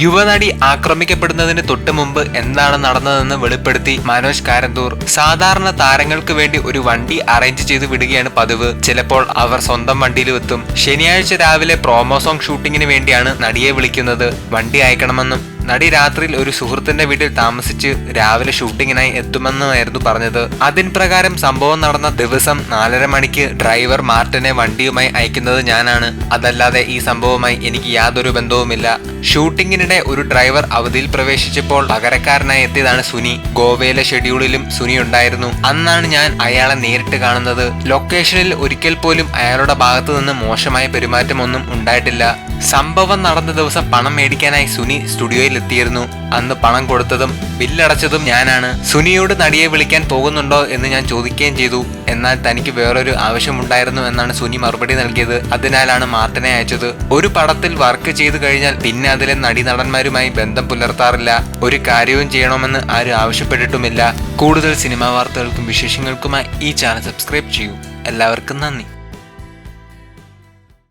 യുവനടി ആക്രമിക്കപ്പെടുന്നതിന് തൊട്ട് മുമ്പ് എന്താണ് നടന്നതെന്ന് വെളിപ്പെടുത്തി മനോജ് കാരന്തൂർ. സാധാരണ താരങ്ങൾക്ക് വേണ്ടി ഒരു വണ്ടി അറേഞ്ച് ചെയ്ത് വിടുകയാണ് പതിവ്. ചിലപ്പോൾ അവർ സ്വന്തം വണ്ടിയിൽ എത്തും. ശനിയാഴ്ച രാവിലെ പ്രോമോ സോങ് ഷൂട്ടിങ്ങിന് വേണ്ടിയാണ് നടിയെ വിളിക്കുന്നത്. വണ്ടി അയക്കണമെന്നും നടി രാത്രിയിൽ ഒരു സുഹൃത്തിന്റെ വീട്ടിൽ താമസിച്ച് രാവിലെ ഷൂട്ടിങ്ങിനായി എത്തുമെന്നായിരുന്നു പറഞ്ഞത്. അതിൻ പ്രകാരം സംഭവം നടന്ന ദിവസം നാലര മണിക്ക് ഡ്രൈവർ മാർട്ടിനെ വണ്ടിയുമായി അയക്കുന്നത് ഞാനാണ്. അതല്ലാതെ ഈ സംഭവവുമായി എനിക്ക് യാതൊരു ബന്ധവുമില്ല. ഷൂട്ടിങ്ങിനിടെ ഒരു ഡ്രൈവർ അവധിയിൽ പ്രവേശിച്ചപ്പോൾ പകരക്കാരനായി എത്തിയതാണ് സുനി. ഗോവയിലെ ഷെഡ്യൂളിലും സുനി ഉണ്ടായിരുന്നു. അന്നാണ് ഞാൻ അയാളെ നേരിട്ട് കാണുന്നത്. ലൊക്കേഷനിൽ ഒരിക്കൽ പോലും അയാളുടെ ഭാഗത്തു നിന്ന് മോശമായ പെരുമാറ്റമൊന്നും ഉണ്ടായിട്ടില്ല. സംഭവം നടന്ന ദിവസം പണം മേടിക്കാനായി സുനി സ്റ്റുഡിയോയിൽ എത്തിയിരുന്നു അന്ന് പണം കൊടുത്തതും ബില്ലടച്ചതും ഞാനാണ്. സുനിയോട് നടിയെ വിളിക്കാൻ പോകുന്നുണ്ടോ എന്ന് ഞാൻ ചോദിക്കുകയും ചെയ്തു. എന്നാൽ തനിക്ക് വേറൊരു ആവശ്യമുണ്ടായിരുന്നു എന്നാണ് സുനി മറുപടി നൽകിയത്. അതിനാലാണ് മാർട്ടിനെ അയച്ചത്. ഒരു പടത്തിൽ വർക്ക് ചെയ്തു കഴിഞ്ഞാൽ പിന്നെ അതിലെ നടി നടന്മാരുമായി ബന്ധം പുലർത്താറില്ല. ഒരു കാര്യവും ചെയ്യണമെന്ന് ആരും ആവശ്യപ്പെട്ടിട്ടുമില്ല. കൂടുതൽ സിനിമാ വാർത്തകൾക്കും വിശേഷങ്ങൾക്കുമായി ഈ ചാനൽ സബ്സ്ക്രൈബ് ചെയ്യൂ. എല്ലാവർക്കും നന്ദി.